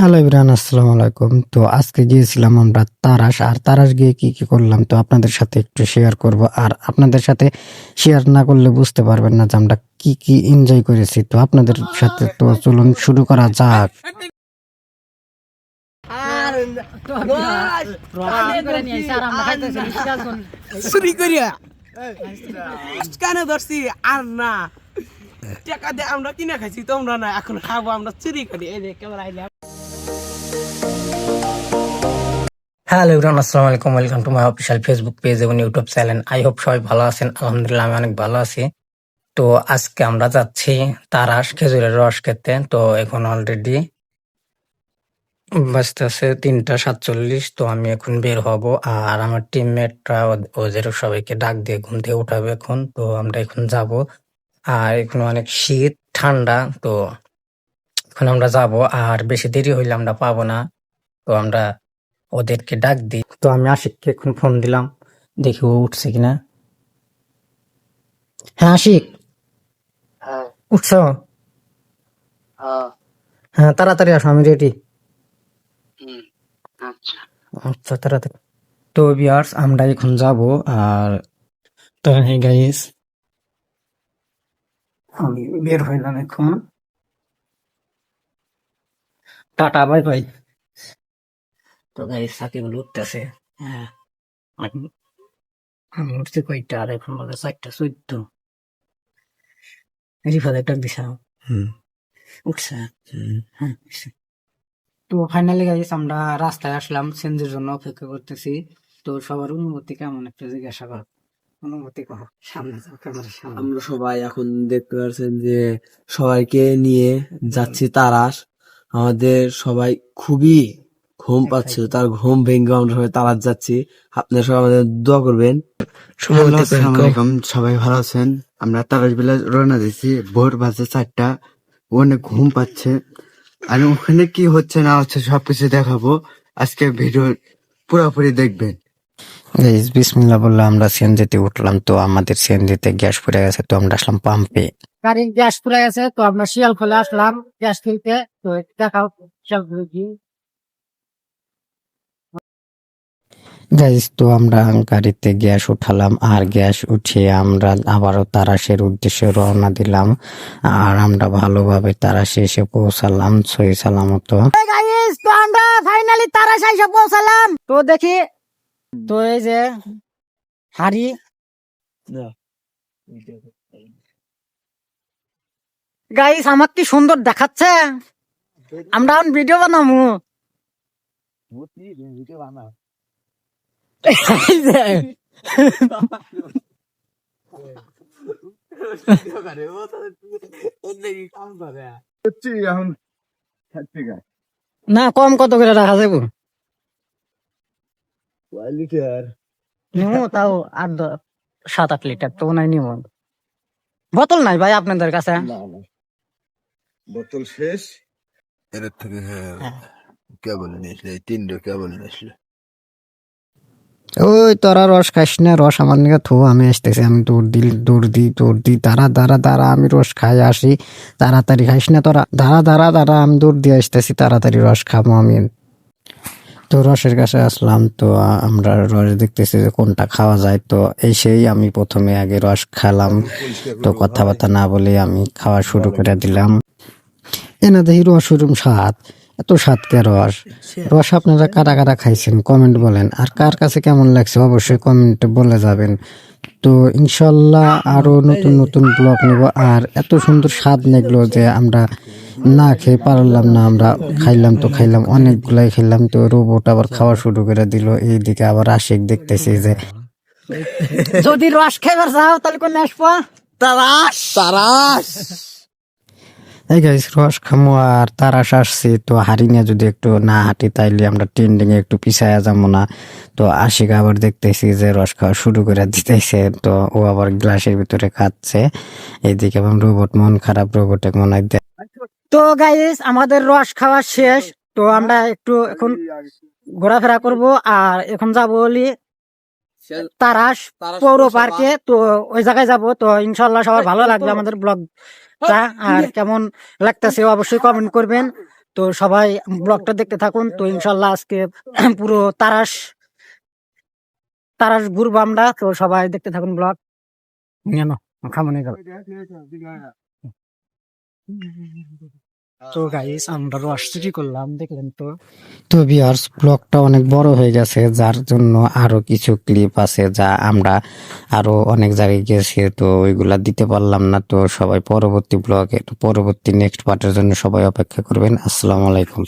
Hello Ibran আসসালামু আলাইকুম। তো আজকে গিয়েছিলাম আমরা তারাস আর তারাস গিয়ে কি কি করলাম তো আপনাদের সাথে একটু শেয়ার করব। আর আপনাদের সাথে শেয়ার না করলে বুঝতে পারবেন না যে আমরা কি কি এনজয় করেছি। তো আপনাদের সাথে তো চলুন শুরু করা যাক। আর আমরা কিনে খাইছি তোমরা না, এখন খাব, আমরা চুরি করি। এই যে, কেমন আইলাম? হ্যালো ইবরান আসসালামু আলাইকুম welcome to my official Facebook page এবং ইউটিউব চ্যানেল আই হোপ সবাই ভালো আছেন, আলহামদুলিল্লাহ আমি অনেক ভালো আছি। তো আজকে আমরা যাচ্ছি তারাস খেজুরের রস খেতে। তো এখন অলরেডি বাজতে আছে তিনটা সাতচল্লিশ, তো আমি এখন বের হব আর আমার টিমমেটরা ওদের সবাইকে ডাক দিয়ে ঘুম থেকে উঠাবে এখন। তো আমরা এখন যাব আর এখন অনেক শীত, ঠান্ডা, তো এখন আমরা যাব আর বেশি দেরি হইলে আমরা পাবো না। তো আমরা ওদেরকে ডাক দিই। তো আমি আশিককে এখন ফোন দিলাম দেখি ও উঠছে কিনা। হ্যাঁ আশিক। হ্যাঁ। উঠছ? হ্যাঁ। হ্যাঁ তাড়াতাড়ি আসো আমি রেডি আচ্ছা। আচ্ছা তাড়াতাড়ি। তো বিয়ার্স আমরা এখন যাব আর তো হ্যাঁ গাইস আমি বের হইলাম এখন। টাটা বাই বাই তো গাইস সাকিব উঠতেছে। হ্যাঁ। আমি- উঠছি কয়টা? আর এখন বলে চারটা চোদ্দ। রিফাদ একটা দিশাম উঠছে। হ্যাঁ তো ফাইনালি গাইস আমরা রাস্তায় আসলাম চেঞ্জের জন্য অপেক্ষা করতেছি। তো সবার অনুমতি কেমন? একটা জিজ্ঞাসা কর। সামনে সামনে। আমরা সবাই এখন দেখতে পাচ্ছেন যে সবাইকে নিয়ে যাচ্ছি তারাস। আমাদের সবাই খুবই ঘুম পাচ্ছে তার ঘুম ভেঙে আমরা সবাই তারাস যাচ্ছি। আপনারা সবাই আমাদের দোয়া করবেন। সবাই ভালো আছেন? আমরা তারাস বেলা রওনা দিয়েছি। ভোর বাজে চারটা। অনেক ঘুম পাচ্ছে। আর ওখানে কি হচ্ছে না হচ্ছে সবকিছু দেখাবো। আজকে ভিডিও পুরোপুরি দেখবেন। গাইস বিসমিল্লাহ বললে আমরা সিএনজিতে উঠলাম তো আমাদের সিএনজিতে গ্যাস পড়ে গেছে তো আমরা আসলাম পাম্পে। গাড়ির গ্যাস পুড়ে গেছে তো আমরা শিয়াল খোলে আসলাম গ্যাস কিনতে। তো দেখাও শিয়াল গাইস তো আমরা গাড়িতে গ্যাস উঠালাম আর গ্যাস উঠিয়ে আমরা আবারও তারাশের উদ্দেশ্যে রওনা দিলাম আর আমরা ভালোভাবে তারাশে এসে পৌঁছালাম সহি সালামত। গাইস তো আমরা ফাইনালি তারা সাইসে পৌঁছালাম। তো দেখি তো এই যে হাড়ি। গাইস আমার কি সুন্দর দেখাচ্ছে? আমরা এখন ভিডিও বানাবো। এই যে, না কম কত করে রাখা যাব নিমো তাও আট সাত আট লিটার তো নাই নিমো। বোতল নাই ভাই আপনাদের কাছে? বোতল শেষ। এর থেকে হ্যাঁ। কেবল নিয়েছিল তিনটে কেবল নিয়েছিল ওই তোরা রস খাইস না, রস আমার নিকে থো, আমি আসতেছি, আমি দৌড় দিই দৌড় দিই দৌড় দিই দাঁড়া দাঁড়া দাঁড়া, আমি রস খাই, আসি, তাড়াতাড়ি খাইস না তোরা, দাঁড়া দাঁড়া দাঁড়া, আমি দৌড় দিয়ে আসতেছি, তাড়াতাড়ি রস খাব আমি। তো রসের কাছে আসলাম, তো আমরা রস দেখতেছি যে কোনটা খাওয়া যায়, তো এই সেই আমি প্রথমে আগে রস খেলাম। তো কথাবার্তা না বলে আমি খাওয়া শুরু করে দিলাম। এনা রস ওরম স্বাদ। এত স্বাদ কে রস? রস আপনারা কারা কারা খাইছেন? কমেন্ট বলেন। আর কার কাছে কেমন লাগছে? অবশ্যই কমেন্ট বলে যাবেন। তো ইনশাল্লাহ আরও নতুন নতুন ব্লগ নেব। আর এত সুন্দর স্বাদ লাগল যে আমরা না খেয়ে পারলাম না আমরা খাইলাম তো খাইলাম অনেকগুলাই খেলাম তো রোবট আবার খাওয়া শুরু করে দিল। এইদিকে আবার আশিক দেখতেছি যে যদি রস খাইবার চাও তাহলে কোন আসব? তারাস! তারাস! এই গাইস রস খামো আর তারাস আসছি, তো হারি নিয়ে যদি একটু না হাঁটি, তাইলে আমরা ট্রেন্ডিং এ একটু পিছায়া যাব না। তো আশিক আবার দেখতেছি যে রস খাওয়া শুরু করে দিতেছে, তো ও আবার গ্লাসের ভিতরে খাচ্ছে। এইদিকে এবং রোবট মন খারাপ রোবটে মনে হয় তো গাইস আমাদের রস খাওয়া শেষ। তো আমরা একটু এখন ঘোরাফেরা করব, আর এখন যাব বলি তারাস পৌর পার্কে তো ওই জায়গায় যাব তো ইনশাল্লাহ সবার ভালো লাগবে আমাদের ব্লগটা আর কেমন লাগতেছে অবশ্যই কমেন্ট করবেন। তো সবাই ব্লগটা দেখতে থাকুন। তো ইনশাল্লাহ আজকে পুরো তারাস তারাস ঘুরবো আমরা। তো সবাই দেখতে থাকুন ব্লগ নাও গেল তো গাইস আমরা রস করলাম, দেখলেন তো। তো ভিউয়ার্স ব্লগটা অনেক বড় হয়ে গেছে, যার জন্য আরও কিছু ক্লিপ আছে যা আমরা আরও অনেক জায়গায় গেছি, তো ওইগুলা দিতে পারলাম না। তো সবাই পরবর্তী ব্লগে পরবর্তী নেক্সট পার্টের জন্য সবাই অপেক্ষা করবেন। আসসালামু আলাইকুম।